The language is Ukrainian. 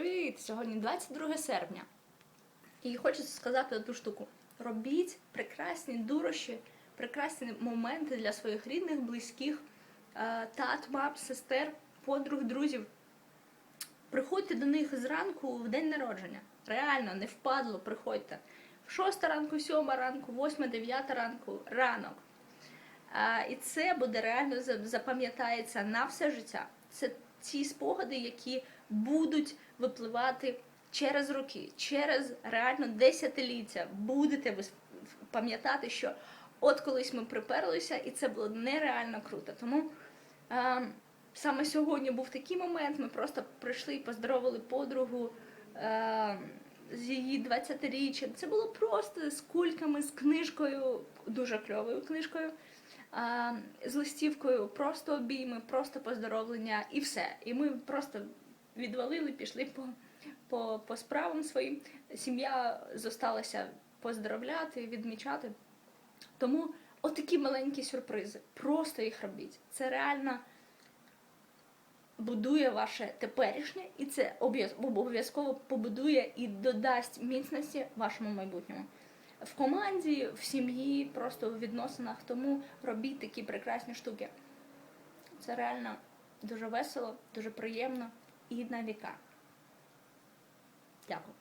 Привіт! Сьогодні 22 серпня. І хочеться сказати одну штуку: робіть прекрасні дурощі, прекрасні моменти для своїх рідних, близьких, е, тат, мам, сестер, подруг, друзів. Приходьте до них зранку в день народження. Реально, не впадло, приходьте. В 6 ранку, 7 ранку, 8, 9 ранку, ранок. А, і це буде реально запам'ятається на все життя. Це ті спогади, які будуть випливати через роки, через реально десятиліття. Будете ви пам'ятати, що от колись ми приперлися, і це було нереально круто. Тому е, саме сьогодні був такий момент. Ми просто прийшли і поздоровили подругу. Е, з її 20-річчям. Це було просто з кульками, з книжкою, дуже кльовою книжкою, з листівкою, просто обійми, просто поздоровлення і все. І ми просто відвалили, пішли по, по, по справам своїм. Сім'я зосталася поздоровляти, відмічати. Тому отакі маленькі сюрпризи. Просто їх робіть. Це реально будує ваше теперішнє, і це обов'язково побудує і додасть міцності вашому майбутньому. В команді, в сім'ї, просто в відносинах. Тому робіть такі прекрасні штуки. Це реально дуже весело, дуже приємно і на віка. Дякую.